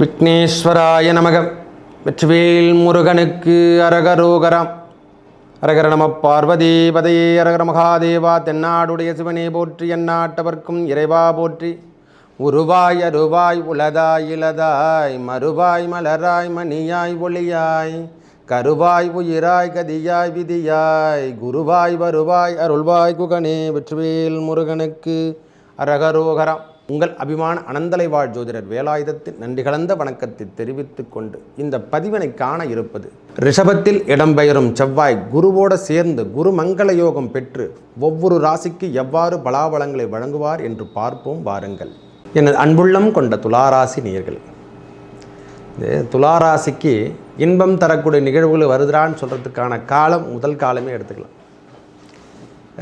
விக்னேஸ்வராய நமக. வெற்றிவேல் முருகனுக்கு அரகரோகரம். அரகர நம பார்வதி பதையே அரகர மகாதேவா தென்னாடுடைய சிவனே போற்றி எந்நாட்டவர்க்கும் இறைவா போற்றி. உருவாய் அருவாய் உலதாய் இலதாய் மறுவாய் மலராய் மணியாய் ஒளியாய். கருவாய் உயிராய் கதியாய் விதியாய். குருவாய் வருவாய் அருள்வாய் குகனே வெற்றிவேல் முருகனுக்கு அரகரோகரம். உங்கள் அபிமான அனந்தலை வாழ் ஜோதிடர் வேலாயுதத்தின் நன்றி கலந்த வணக்கத்தை தெரிவித்துக் கொண்டு இந்த பதிவினை காண இருப்பது ரிஷபத்தில் இடம்பெயரும் செவ்வாய் குருவோடு சேர்ந்து குரு மங்கள யோகம் பெற்று ஒவ்வொரு ராசிக்கு எவ்வாறு பலாபலங்களை வழங்குவார் என்று பார்ப்போம் வாருங்கள். எனது அன்புள்ளம் கொண்ட துளாராசி நேர்கள் இந்த துளாராசிக்கு இன்பம் தரக்கூடிய நிகழ்வுகள் வருகிறான்னு சொல்கிறதுக்கான காலம் முதல் காலமே எடுத்துக்கலாம்.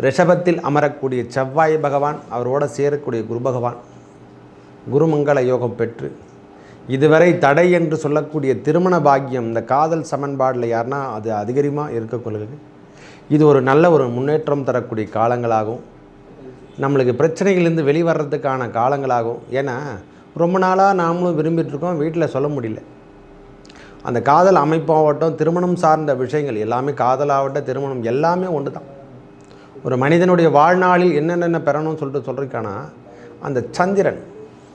ரிஷபத்தில் அமரக்கூடிய செவ்வாய் பகவான் அவரோட சேரக்கூடிய குரு பகவான் குருமங்கள யோகம் பெற்று இதுவரை தடை என்று சொல்லக்கூடிய திருமண பாக்கியம் இந்த காதல் சமன்பாடில் யாருன்னா அது அதிகரிமாக இருக்கக்கொள்ளுது இது ஒரு நல்ல ஒரு முன்னேற்றம் தரக்கூடிய காலங்களாகும். நம்மளுக்கு பிரச்சனைகள்லேருந்து வெளிவரதுக்கான காலங்களாகும். ஏன்னா ரொம்ப நாளாக நாமளும் விரும்பிட்டுருக்கோம் வீட்டில் சொல்ல முடியல. அந்த காதல் அமைப்பாகட்டும் திருமணம் சார்ந்த விஷயங்கள் எல்லாமே காதலாகட்டும் திருமணம் எல்லாமே ஒன்று தான் ஒரு மனிதனுடைய வாழ்நாளில் என்னென்ன பெறணும்னு சொல்லிட்டு சொல்கிறதுக்கான அந்த சந்திரன்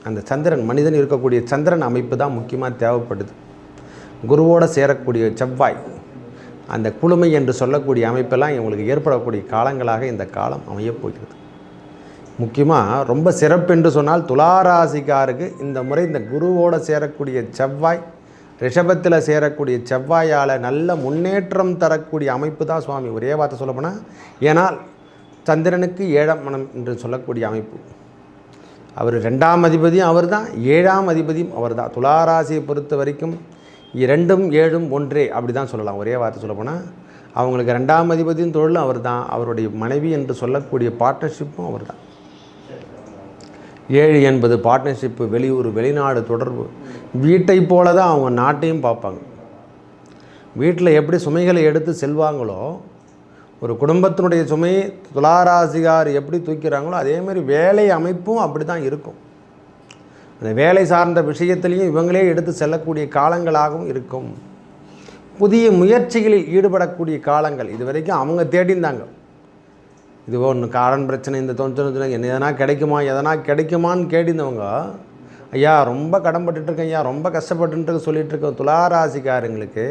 அந்த சந்திரன் மனிதன் இருக்கக்கூடிய சந்திரன் அமைப்பு தான் முக்கியமாக தேவைப்படுது. குருவோடு சேரக்கூடிய செவ்வாய் அந்த குழுமை என்று சொல்லக்கூடிய அமைப்பெல்லாம் இவங்களுக்கு ஏற்படக்கூடிய காலங்களாக இந்த காலம் அமையப்போகிறது முக்கியமாக ரொம்ப சிறப்பு என்று சொன்னால் துளாராசிக்காருக்கு இந்த முறை இந்த குருவோடு சேரக்கூடிய செவ்வாய் ரிஷபத்தில் சேரக்கூடிய செவ்வாயால் நல்ல முன்னேற்றம் தரக்கூடிய அமைப்பு தான் சுவாமி. ஒரே வார்த்தை சொல்லப்போனால் ஏனால் சந்திரனுக்கு ஏழமனம் மனம் என்று சொல்லக்கூடிய அமைப்பு. அவர் ரெண்டாம் அதிபதியும் அவர் தான் ஏழாம் அதிபதியும் அவர் தான் துளாராசியை பொறுத்த வரைக்கும் இரண்டும் ஏழும் ஒன்றே அப்படி தான் சொல்லலாம். ஒரே வார்த்தை சொல்லப்போனால் அவங்களுக்கு ரெண்டாம் அதிபதியும் தொழிலும் அவர் தான் அவருடைய மனைவி என்று சொல்லக்கூடிய பார்ட்னர்ஷிப்பும் அவர் தான் ஏழு என்பது பார்ட்னர்ஷிப்பு வெளியூர் வெளிநாடு தொடர்பு. வீட்டை போல தான் அவங்க நாட்டையும் பார்ப்பாங்க. வீட்டில் எப்படி சுமைகளை எடுத்து செல்வாங்களோ ஒரு குடும்பத்தினுடைய சுமையை துளாராசிகார் எப்படி தூக்கிறாங்களோ அதே மாதிரி வேலை அமைப்பும் அப்படி தான் இருக்கும். அந்த வேலை சார்ந்த விஷயத்திலையும் இவங்களே எடுத்து செல்லக்கூடிய காலங்களாகவும் இருக்கும். புதிய முயற்சிகளில் ஈடுபடக்கூடிய காலங்கள். இது வரைக்கும் அவங்க தேடிந்தாங்க இது ஒன்று காரன் பிரச்சனை இந்த தொந்தரவு என்ன எதனா கிடைக்குமா எதனா கிடைக்குமான்னு கேட்டிருந்தவங்க ஐயா ரொம்ப கடன்பட்டுருக்கேன் ஐயா ரொம்ப கஷ்டப்பட்டுருக்கு சொல்லிட்டு இருக்கோம் துளாராசிக்காரங்களுக்கு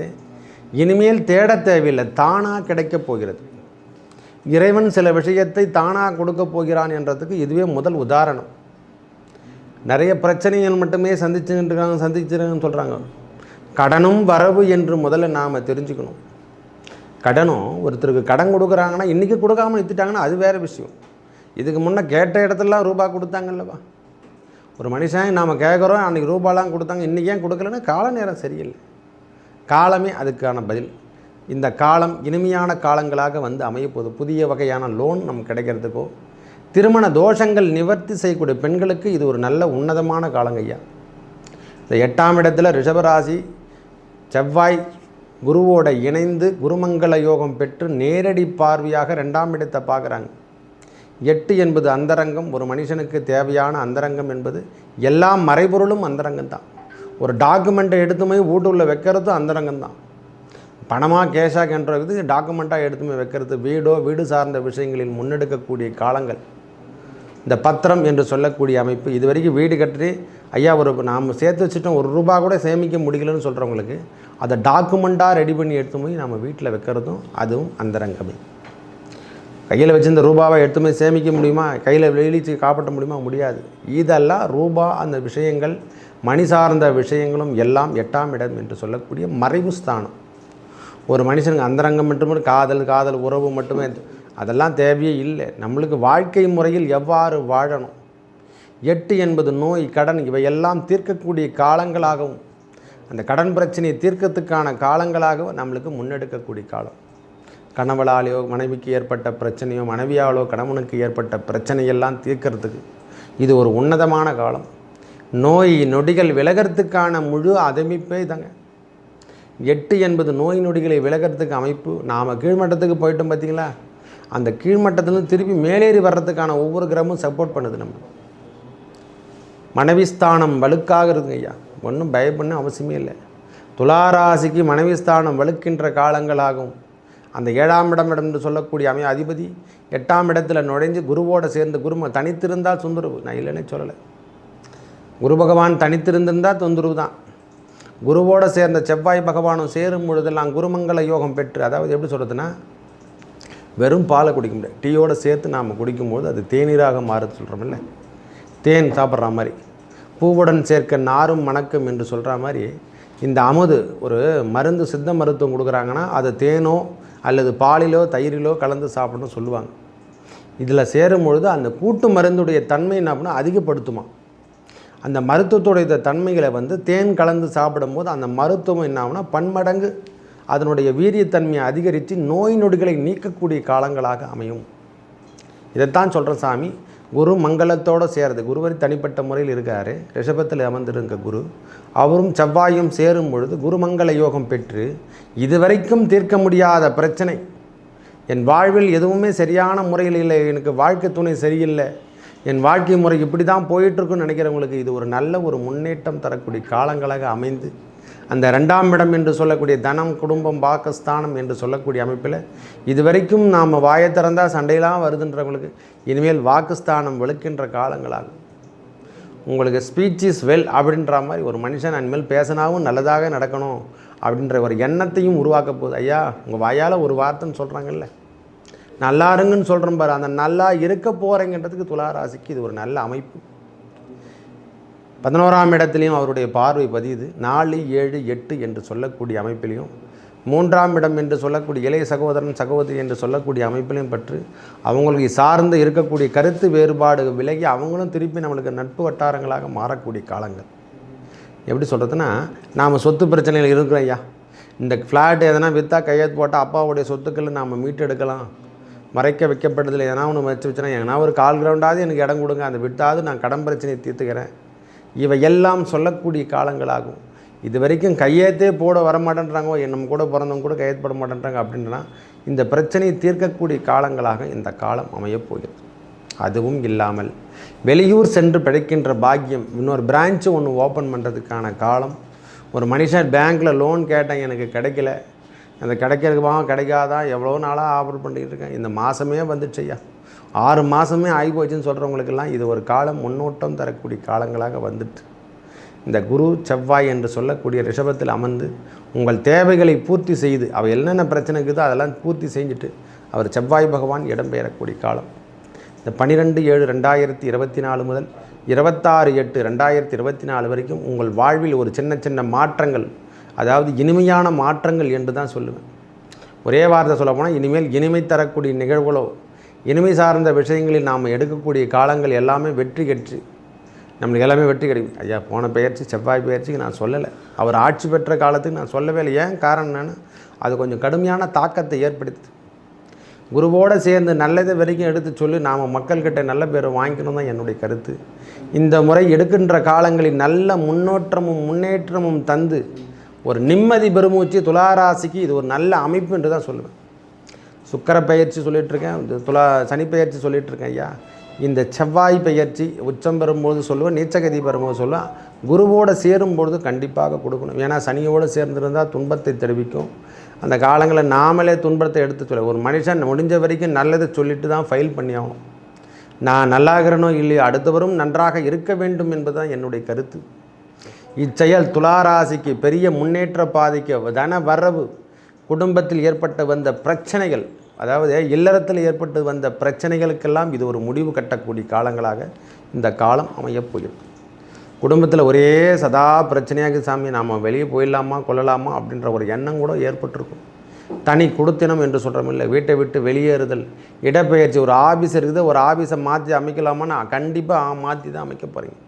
இனிமேல் தேட தேவையில்லை. தானாக கிடைக்கப் போகிறது. இறைவன் சில விஷயத்தை தானாக கொடுக்க போகிறான் என்றதுக்கு இதுவே முதல் உதாரணம். நிறைய பிரச்சனைகள் மட்டுமே சந்திச்சுட்டு இருக்காங்க சந்திச்சிருக்காங்கன்னு சொல்கிறாங்க கடனும் வரவு என்று முதல்ல நாம் தெரிஞ்சுக்கணும். கடனும் ஒருத்தருக்கு கடன் கொடுக்குறாங்கன்னா இன்றைக்கி கொடுக்காம நிறுத்திட்டாங்கன்னா அது வேறு விஷயம். இதுக்கு முன்னே கேட்ட இடத்துலலாம் ரூபா கொடுத்தாங்கல்லவா? ஒரு மனுஷன் நாம் கேட்குறோம் அன்றைக்கி ரூபாலாம் கொடுத்தாங்க இன்றைக்கி ஏன் கொடுக்கலன்னா கால நேரம் சரியில்லை. காலமே அதுக்கான பதில். இந்த காலம் இனிமையான காலங்களாக வந்து அமையப்போகுது. புதிய வகையான லோன் நமக்கு கிடைக்கிறதுக்கோ திருமண தோஷங்கள் நிவர்த்தி செய்யக்கூடிய பெண்களுக்கு இது ஒரு நல்ல உன்னதமான காலங்கய்யா இந்த எட்டாம் இடத்துல ரிஷபராசி செவ்வாய் குருவோட இணைந்து குருமங்கள யோகம் பெற்று நேரடி பார்வையாக ரெண்டாம் இடத்தை பார்க்குறாங்க. எட்டு என்பது அந்தரங்கம் ஒரு மனுஷனுக்கு தேவையான அந்தரங்கம் என்பது எல்லா மறைபொருளும் அந்தரங்கம் தான் ஒரு டாக்குமெண்ட்டை எடுத்துமே வீட்டு வீட்டுள்ள வைக்கிறதும் அந்தரங்கம் தான் பணமாக கேஷாக என்றது டாக்குமெண்ட்டாக எடுத்து போய் வைக்கிறது வீடோ வீடு சார்ந்த விஷயங்களில் முன்னெடுக்கக்கூடிய காலங்கள். இந்த பத்திரம் என்று சொல்லக்கூடிய அமைப்பு இது வரைக்கும் வீடு கட்டி ஐயா ஒரு நாம் சேர்த்து வச்சுட்டோம் ஒரு ரூபா கூட சேமிக்க முடியலன்னு சொல்கிறவங்களுக்கு அதை டாக்குமெண்ட்டாக ரெடி பண்ணி எடுத்து போய் நம்ம வீட்டில் வைக்கிறதும் அதுவும் அந்தரங்கமே. கையில் வச்சிருந்த ரூபாவை எடுத்து போய் சேமிக்க முடியுமா? கையில் வெளியிச்சு காப்பாற்ற முடியுமா? முடியாது. இதெல்லாம் ரூபா அந்த விஷயங்கள் மணி சார்ந்த விஷயங்களும் எல்லாம் எட்டாம் இடம் என்று சொல்லக்கூடிய மறைவு ஸ்தானம். ஒரு மனுஷனுக்கு அந்தரங்கம் மட்டுமே காதல் காதல் உறவு மட்டுமே அதெல்லாம் தேவையே இல்லை. நம்மளுக்கு வாழ்க்கை முறையில் எவ்வாறு வாழணும்? எட்டு என்பது நோய் கடன் இவையெல்லாம் தீர்க்கக்கூடிய காலங்களாகவும் அந்த கடன் பிரச்சனையை தீர்க்கத்துக்கான காலங்களாகவும் நம்மளுக்கு முன்னெடுக்கக்கூடிய காலம். கணவளாலேயோ மனைவிக்கு ஏற்பட்ட பிரச்சனையோ மனைவியாலோ கணவனுக்கு ஏற்பட்ட பிரச்சனையெல்லாம் தீர்க்கறதுக்கு இது ஒரு உன்னதமான காலம். நோய் நொடிகள் விலகிறதுக்கான முழு அதமிப்பே தாங்க எட்டு என்பது நோய் நொடிகளை விலகிறதுக்கு அமைப்பு. நாம் கீழ்மட்டத்துக்கு போயிட்டோம் பார்த்தீங்களா அந்த கீழ்மட்டத்துலேருந்து திருப்பி மேலேறி வர்றதுக்கான ஒவ்வொரு கிரகமும் சப்போர்ட் பண்ணுது நம்ம. மனைவி ஸ்தானம் வலுக்காக இருக்குங்க ஐயா. ஒன்றும் பயப்படணும் அவசியமே இல்லை. துளாராசிக்கு மனைவி ஸ்தானம் வலுக்கின்ற காலங்களாகும். அந்த ஏழாம் இடம் இடம் என்று சொல்லக்கூடிய அமை அதிபதி எட்டாம் இடத்துல நுழைஞ்சு குருவோடு சேர்ந்து குரும தனித்திருந்தால் தொந்தரவு. நான் இல்லைன்னே சொல்லலை. குரு பகவான் தனித்திருந்திருந்தால் தொந்தரவு தான். குருவோடு சேர்ந்த செவ்வாய் பகவானும் சேரும் பொழுதெல்லாம் குருமங்கல யோகம் பெற்று அதாவது எப்படி சொல்கிறதுன்னா வெறும் பாலை குடிக்க முடியாது. டீயோடு சேர்த்து நாம் குடிக்கும்போது அது தேநீராக மாறுது சொல்கிறோமில்ல தேன் சாப்பிட்ற மாதிரி. பூவுடன் சேர்க்க நாரும் மணக்கும் என்று சொல்கிற மாதிரி இந்த அமுது ஒரு மருந்து சித்த மருத்துவம் கொடுக்குறாங்கன்னா அது தேனோ அல்லது பாலிலோ தயிரிலோ கலந்து சாப்பிடணும்னு சொல்லுவாங்க. இதில் சேரும் பொழுது அந்த கூட்டு மருந்துடைய தன்மை என்ன அப்படின்னா அதிகப்படுத்துமா. அந்த மருத்துவத்துடைய தன்மைகளை வந்து தேன் கலந்து சாப்பிடும்போது அந்த மருத்துவம் என்ன ஆகும்னா பன்மடங்கு அதனுடைய வீரியத்தன்மையை அதிகரித்து நோய் நொடிகளை நீக்கக்கூடிய காலங்களாக அமையும். இதைத்தான் சொல்கிறேன் சாமி குரு மங்களத்தோடு சேருது குருவரி தனிப்பட்ட முறையில் இருக்கார். ரிஷபத்தில் அமர்ந்திருக்க குரு. அவரும் செவ்வாயும் சேரும் பொழுது குருமங்கள யோகம் பெற்று இதுவரைக்கும் தீர்க்க முடியாத பிரச்சனை. என் வாழ்வில் எதுவுமே சரியான முறையில் இல்லை. எனக்கு வாழ்க்கை துணை சரியில்லை. என் வாழ்க்கை முறை இப்படி தான் போயிட்டுருக்குன்னு நினைக்கிறவங்களுக்கு இது ஒரு நல்ல ஒரு முன்னேற்றம் தரக்கூடிய காலங்களாக அமைந்து அந்த ரெண்டாம் இடம் என்று சொல்லக்கூடிய தனம் குடும்பம் பாகஸ்தானம் என்று சொல்லக்கூடிய அமைப்பில் இதுவரைக்கும் நாம் வாயை திறந்தால் சண்டையெல்லாம் வருதுன்றவங்களுக்கு இனிமேல் வாக்குஸ்தானம் வெளுக்கின்ற காலங்களாகும். உங்களுக்கு ஸ்பீச் இஸ் வெல் அப்படின்ற மாதிரி ஒரு மனுஷன் இனிமேல் பேசினாவும் நல்லதாக நடக்கணும் அப்படின்ற ஒரு எண்ணத்தையும் உருவாக்க போகுது. ஐயா உங்கள் வாயால் ஒரு வார்த்தைன்னு சொல்கிறாங்கல்ல நல்லா இருங்கன்னு சொல்கிறோம் பாரு. அந்த நல்லா இருக்க போகிறேங்கன்றதுக்கு துளாராசிக்கு இது ஒரு நல்ல அமைப்பு. பதினோராம் இடத்துலையும் அவருடைய பார்வை பதியுது. நாலு ஏழு எட்டு என்று சொல்லக்கூடிய அமைப்பிலையும் மூன்றாம் இடம் என்று சொல்லக்கூடிய இளைய சகோதரன் சகோதரி என்று சொல்லக்கூடிய அமைப்பிலையும் பற்று. அவங்களுக்கு சார்ந்து இருக்கக்கூடிய கருத்து வேறுபாடு விலகி அவங்களும் திருப்பி நம்மளுக்கு நட்பு வட்டாரங்களாக மாறக்கூடிய காலங்கள். எப்படி சொல்கிறதுனா நாம் சொத்து பிரச்சனையில் இருக்கிறோம் ஐயா. இந்த ஃப்ளாட் எதனா விற்றா கையெழுத்து போட்டால் அப்பாவுடைய சொத்துக்களை நாம் மீட்டெடுக்கலாம். மறைக்க வைக்கப்பட்டதில் எதனா ஒன்று வச்சு வச்சுனா ஒரு கால் கிரவுண்டாவது எனக்கு இடம் கொடுங்க. அந்த விட்டாவது நான் கடன் பிரச்சனையை தீர்த்துக்கிறேன். இவையெல்லாம் சொல்லக்கூடிய காலங்களாகும். இது வரைக்கும் கையெழுத்தே போட வரமாட்டேன்றாங்க நம்ம கூட பிறந்தவங்க கூட கையெழுத்து போட மாட்டேன்றாங்க அப்படின்றனா இந்த பிரச்சனையை தீர்க்கக்கூடிய காலங்களாக இந்த காலம் அமையப் போகிறது. அதுவும் இல்லாமல் வெளியூர் சென்று பிழைக்கின்ற பாக்கியம் இன்னொரு பிரான்ச்சு ஒன்று ஓப்பன் பண்ணுறதுக்கான காலம். ஒரு மனுஷன் பேங்க்கில் லோன் கேட்டேன் எனக்கு கிடைக்கல. அந்த கிடைக்கிறதுக்கு கிடைக்காதான் எவ்வளோ நாளாக ஆஃபர் பண்ணிகிட்டு இருக்கேன். இந்த மாதமே வந்துச்சுய்யா ஆறு மாதமே ஆகி போச்சுன்னு சொல்கிறவங்களுக்கெல்லாம் இது ஒரு காலம் முன்னோட்டம் தரக்கூடிய காலங்களாக வந்துட்டு. இந்த குரு செவ்வாய் என்று சொல்லக்கூடிய ரிஷபத்தில் அமர்ந்து உங்கள் தேவைகளை பூர்த்தி செய்து அவள் என்னென்ன பிரச்சனை இருக்குதோ அதெல்லாம் பூர்த்தி செஞ்சுட்டு அவர் செவ்வாய் பகவான் இடம்பெயரக்கூடிய காலம். இந்த பன்னிரெண்டு ஏழு ரெண்டாயிரத்தி இருபத்தி நாலு முதல் இருபத்தாறு எட்டு ரெண்டாயிரத்தி இருபத்தி நாலு வரைக்கும் உங்கள் வாழ்வில் ஒரு சின்ன சின்ன மாற்றங்கள் அதாவது இனிமையான மாற்றங்கள் என்று தான் சொல்லுவேன். ஒரே வார்த்தை சொல்ல போனால் இனிமேல் இனிமை தரக்கூடிய நிகழ்வுகளோ இனிமை சார்ந்த விஷயங்களில் நாம் எடுக்கக்கூடிய காலங்கள் எல்லாமே வெற்றி கெற்று நம்மளுக்கு எல்லாமே வெற்றி கிடைக்கும். ஐயா போன பெயர்ச்சி செவ்வாய் பெயர்ச்சிக்கு நான் சொல்லலை. அவர் ஆட்சி பெற்ற காலத்துக்கு நான் சொல்லவே இல்லை. ஏன் காரணம் என்னென்னு அது கொஞ்சம் கடுமையான தாக்கத்தை ஏற்படுத்து குருவோடு சேர்ந்து நல்லதை வரைக்கும் எடுத்து சொல்லி நாம் மக்கள்கிட்ட நல்ல பேரை வாங்கிக்கணும் தான் என்னுடைய கருத்து. இந்த முறை எடுக்கின்ற காலங்களில் நல்ல முன்னோற்றமும் முன்னேற்றமும் தந்து ஒரு நிம்மதி பெருமூச்சு துளாராசிக்கு இது ஒரு நல்ல அமைப்பு என்று தான் சொல்லுவேன். சுக்கர பயிற்சி சொல்லிகிட்ருக்கேன் துலா சனி பயிற்சி சொல்லிகிட்ருக்கேன் ஐயா. இந்த செவ்வாய் பயிற்சி உச்சம் பெறும்போது சொல்லுவேன் நீச்சகதி பெறும்போது சொல்லுவேன். குருவோடு சேரும்பொழுது கண்டிப்பாக கொடுக்கணும். ஏன்னா சனியோடு சேர்ந்திருந்தால் துன்பத்தை தெரிவிக்கும். அந்த காலங்களில் நாமளே துன்பத்தை எடுத்து சொல்ல ஒரு மனுஷன் முடிஞ்ச வரைக்கும் நல்லதை சொல்லிட்டு தான் ஃபைல் பண்ணி ஆகணும். நான் நல்லாகிறனோ இல்லையோ அடுத்தவரும் நன்றாக இருக்க வேண்டும் என்பது தான் என்னுடைய கருத்து. இச்செயல் துளாராசிக்கு பெரிய முன்னேற்ற பாதைக்கு தன வரவு. குடும்பத்தில் ஏற்பட்டு வந்த பிரச்சனைகள் அதாவது இல்லறத்தில் ஏற்பட்டு வந்த பிரச்சனைகளுக்கெல்லாம் இது ஒரு முடிவு கட்டக்கூடிய காலங்களாக இந்த காலம் அமையப் போகிறது. குடும்பத்தில் ஒரே சதா பிரச்சனையாக சாமி நாம் வெளியே போயிடலாமா கொள்ளலாமா அப்படின்ற ஒரு எண்ணம் கூட ஏற்பட்டிருக்கும். தனி குடுத்தினம் என்று சொல்கிறோமில்ல வீட்டை விட்டு வெளியேறுதல். இடப்பெயர்ச்சி ஒரு ஆஃபீஸ் இருக்குது ஒரு ஆஃபீஸை மாற்றி அமைக்கலாமான்னு கண்டிப்பாக மாற்றி தான் அமைக்க போகிறீங்க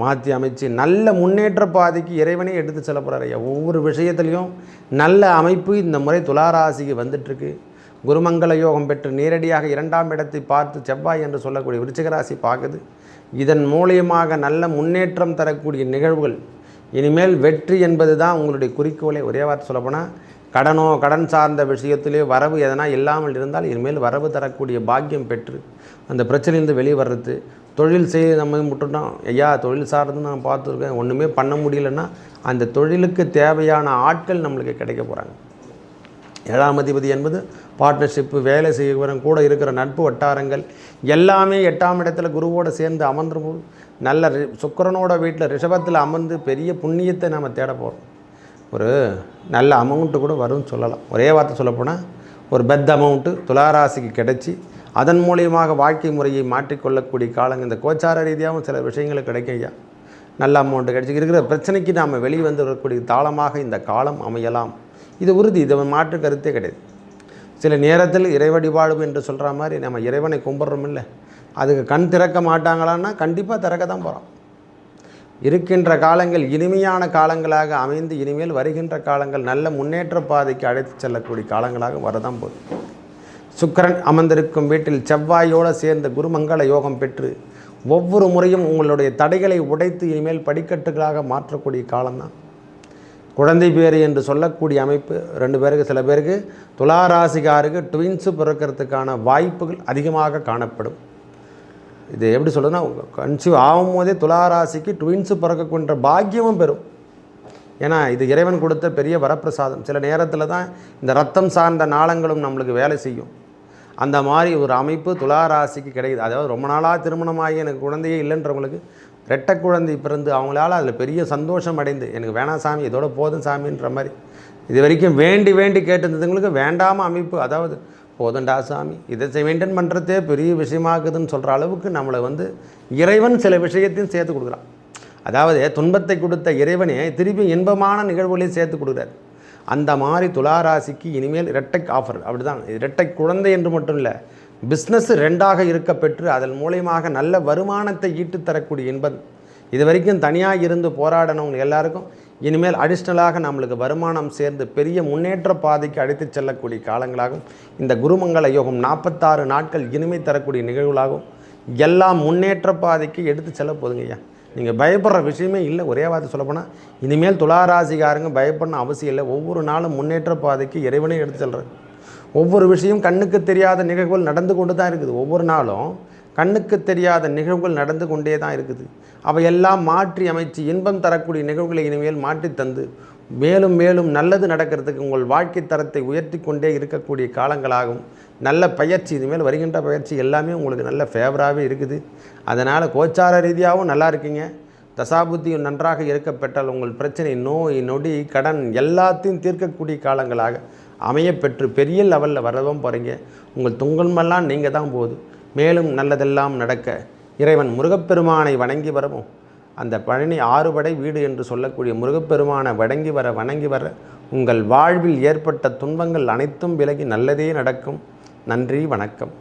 மாற்றி அமைச்சு நல்ல முன்னேற்ற பாதைக்கு இறைவனே எடுத்து செல்ல போகிறார் ஐயா. ஒவ்வொரு விஷயத்துலையும் நல்ல அமைப்பு இந்த முறை துளாராசிக்கு வந்துட்டுருக்கு. குருமங்கள யோகம் பெற்று நேரடியாக இரண்டாம் இடத்தை பார்த்து செவ்வாய் என்று சொல்லக்கூடிய விருச்சிகராசி பார்க்குது இதன் மூலியமாக நல்ல முன்னேற்றம் தரக்கூடிய நிகழ்வுகள் இனிமேல் வெற்றி என்பது தான் உங்களுடைய குறிக்கோளை. ஒரே வார்த்தை சொல்லப்போனால் கடனோ கடன் சார்ந்த விஷயத்திலே வரவு எதனா இல்லாமல் இருந்தால் இனிமேல் வரவு தரக்கூடிய பாக்கியம் பெற்று அந்த பிரச்சனையிலிருந்து வெளியே வர்றது தொழில் செய்ய நம்ம விட்டுட்டோம் ஐயா தொழில் சார்ந்து நான் பார்த்துருக்கேன். ஒன்றுமே பண்ண முடியலன்னா அந்த தொழிலுக்கு தேவையான ஆட்கள் நம்மளுக்கு கிடைக்க போகிறாங்க ஏழாம் அதிபதி என்பது பார்ட்னர்ஷிப்பு வேலை செய்கிறவங்க கூட இருக்கிற நட்பு வட்டாரங்கள் எல்லாமே எட்டாம் இடத்துல குருவோடு சேர்ந்து அமர்ந்தும் நல்ல ரி- சுக்கிரனோட வீட்டில் ரிஷபத்தில் அமர்ந்து பெரிய புண்ணியத்தை நம்ம தேட போகிறோம் ஒரு நல்ல அமௌண்ட்டு கூட வரும்னு சொல்லலாம். ஒரே வார்த்தை சொல்லப்போனால் ஒரு பெத் அமௌண்ட்டு துளாராசிக்கு கிடைச்சி அதன் மூலியமாக வாழ்க்கை முறையை மாற்றிக்கொள்ளக்கூடிய காலங்கள் இந்த கோச்சார ரீதியாகவும் சில விஷயங்கள் கிடைக்கும் ஐயா. நல்ல அமௌண்ட்டு கிடைச்சி இருக்கிற பிரச்சனைக்கு நாம் வெளியே வந்து வரக்கூடிய தாளமாக இந்த காலம் அமையலாம். இது உறுதி. இது மாற்று கருத்தே கிடையாது. சில நேரத்தில் இறைவழிபாடு என்று சொல்கிற மாதிரி நம்ம இறைவனை கும்பிட்றோம் இல்லை. அதுக்கு கண் திறக்க மாட்டாங்களான்னா கண்டிப்பாக திறக்க தான் போகிறோம் இருக்கின்ற காலங்கள் இனிமையான காலங்களாக அமைந்து இனிமேல் வருகின்ற காலங்கள் நல்ல முன்னேற்ற பாதைக்கு அழைத்து செல்லக்கூடிய காலங்களாக வரதான் போகுது. சுக்கிரன் அமர்ந்திருக்கும் வீட்டில் செவ்வாயோடு சேர்ந்த குருமங்கள யோகம் பெற்று ஒவ்வொரு முறையும் உங்களுடைய தடைகளை உடைத்து இனிமேல் படிக்கட்டுகளாக மாற்றக்கூடிய காலம்தான். குழந்தை பேர் என்று சொல்லக்கூடிய அமைப்பு ரெண்டு பேருக்கு சில பேருக்கு துளாராசிகாருக்கு ட்வின்ஸு பிறக்கிறதுக்கான வாய்ப்புகள் அதிகமாக காணப்படும். இது எப்படி சொல்றதுன்னா கன்சீவ் ஆகும்போதே துளாராசிக்கு ட்வின்ஸு பிறக்கக்கூடிய பாக்கியமும் பெறும். ஏன்னா இது இறைவன் கொடுத்த பெரிய வரப்பிரசாதம். சில நேரத்தில் தான் இந்த ரத்தம் சார்ந்த நாளங்களும் நம்மளுக்கு வேலை செய்யும். அந்த மாதிரி ஒரு அமைப்பு துளாராசிக்கு கிடைக்குது. அதாவது ரொம்ப நாளாக திருமணமாகி எனக்கு குழந்தையே இல்லைன்றவங்களுக்கு ரெட்டை குழந்தை பிறந்து அவங்களால அதில் பெரிய சந்தோஷம் அடைந்து எனக்கு வேணாம் சாமி இதோட போதும் சாமின்ற மாதிரி. இது வரைக்கும் வேண்டி வேண்டி கேட்டிருந்ததுங்களுக்கு வேண்டாம அமைப்பு. அதாவது போதண்டா சாமி இதை மெயின்டைன் பண்ணுறதே பெரிய விஷயமாகுதுன்னு சொல்கிற அளவுக்கு நம்மளை வந்து இறைவன் சில விஷயத்தையும் சேர்த்து கொடுக்குறான். அதாவது துன்பத்தை கொடுத்த இறைவனே திருப்பி இன்பமான நிகழ்வுகளையும் சேர்த்து கொடுக்குறாரு. அந்த மாதிரி துளாராசிக்கு இனிமேல் இரட்டை ஆஃபர் அப்படிதான். இரட்டை குழந்தை என்று மட்டும் இல்லை பிஸ்னஸ் ரெண்டாக இருக்க பெற்று அதன் மூலயமாக நல்ல வருமானத்தை ஈட்டு தரக்கூடிய இன்பம். இது வரைக்கும் தனியாக இருந்து போராடினவங்க எல்லாருக்கும் இனிமேல் அடிஷ்னலாக நம்மளுக்கு வருமானம் சேர்ந்து பெரிய முன்னேற்ற பாதைக்கு அழைத்து செல்லக்கூடிய காலங்களாகும். இந்த குருமங்கள யோகம் நாற்பத்தாறு நாட்கள் இனிமை தரக்கூடிய நிகழ்வுகளாகும். எல்லாம் முன்னேற்ற பாதைக்கு எடுத்து செல்ல போதுங்க ஐயா. நீங்கள் பயப்படுற விஷயமே இல்லை. ஒரே வார்த்தை சொல்லப்போனால் இனிமேல் துளாராசிகாரங்க பயப்படணும் அவசியம் இல்லை. ஒவ்வொரு நாளும் முன்னேற்ற பாதைக்கு இறைவனே எடுத்து செல்கிறார் ஒவ்வொரு விஷயம் கண்ணுக்கு தெரியாத நிகழ்வுகள் நடந்து கொண்டு தான் இருக்குது. ஒவ்வொரு நாளும் கண்ணுக்கு தெரியாத நிகழ்வுகள் நடந்து கொண்டே தான் இருக்குது. அவையெல்லாம் மாற்றி அமைச்சு இன்பம் தரக்கூடிய நிகழ்வுகளை இனிமேல் மாற்றி தந்து மேலும் மேலும் நல்லது நடக்கிறதுக்கு உங்கள் வாழ்க்கை தரத்தை உயர்த்தி கொண்டே இருக்கக்கூடிய காலங்களாகும். நல்ல பயிற்சி இதுமேல் வருகின்ற பயிற்சி எல்லாமே உங்களுக்கு நல்ல ஃபேவராகவே இருக்குது. அதனால் கோச்சார ரீதியாகவும் நல்லா இருக்கீங்க. தசாபுத்தியும் நன்றாக இருக்கப்பெற்றால் உங்கள் பிரச்சனை நோய் நொடி கடன் எல்லாத்தையும் தீர்க்கக்கூடிய காலங்களாக அமையப்பெற்று பெரிய லெவலில் வரவும் போகிறீங்க உங்கள் துங்கல்மெல்லாம் நீங்கள் தான் போகுது மேலும் நல்லதெல்லாம் நடக்க இறைவன் முருகப்பெருமானை வணங்கி வரவும் அந்த பழனி ஆறுபடை வீடு என்று சொல்லக்கூடிய முருகப்பெருமானை வணங்கி வர வணங்கி வர உங்கள் வாழ்வில் ஏற்பட்ட துன்பங்கள் அனைத்தும் விலகி நல்லதே நடக்கும். நன்றி வணக்கம்.